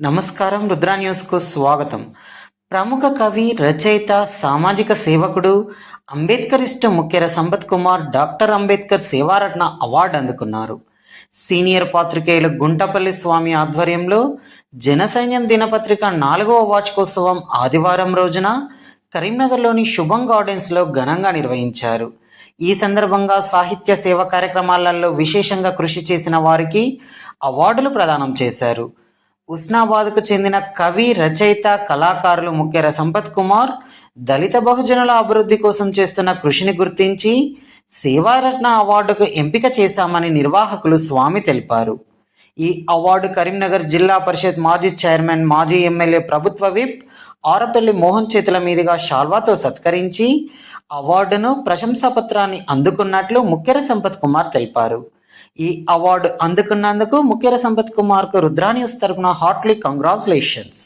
నమస్కారం రుద్రా న్యూస్కు స్వాగతం. ప్రముఖ కవి రచయిత సామాజిక సేవకుడు అంబేద్కరిస్ట్ ముఖ్యర సంపత్ కుమార్ డాక్టర్ అంబేద్కర్ సేవారత్న అవార్డు అందుకున్నారు. సీనియర్ పాత్రికేయులు గుంటపల్లి స్వామి ఆధ్వర్యంలో జనసైన్యం దినపత్రిక నాలుగవ వార్షికోత్సవం ఆదివారం రోజున కరీంనగర్లోని శుభం గార్డెన్స్లో ఘనంగా నిర్వహించారు. ఈ సందర్భంగా సాహిత్య సేవ కార్యక్రమాలలో విశేషంగా కృషి చేసిన వారికి అవార్డులు ప్రదానం చేశారు. ఉస్నాబాద్కు చెందిన కవి రచయిత కళాకారులు ముఖ్యర సంపత్ కుమార్ దళిత బహుజనుల అభివృద్ధి కోసం చేస్తున్న కృషిని గుర్తించి సేవారత్న అవార్డుకు ఎంపిక చేశామని నిర్వాహకులు స్వామి తెలిపారు. ఈ అవార్డు కరీంనగర్ జిల్లా పరిషత్ మాజీ చైర్మన్ మాజీ ఎమ్మెల్యే ప్రభుత్వ విప్ ఆరపల్లి మోహన్ చేతుల మీదుగా షాల్వాతో సత్కరించి అవార్డును ప్రశంసాపత్రాన్ని అందుకున్నట్లు ముఖ్యర సంపత్ కుమార్ తెలిపారు. ఈ అవార్డు అందుకున్నందుకు ముఖ్యర సంపత్ కుమార్కు కు న్యూస్ తరపున హార్ట్లీ కంగ్రాచులేషన్స్.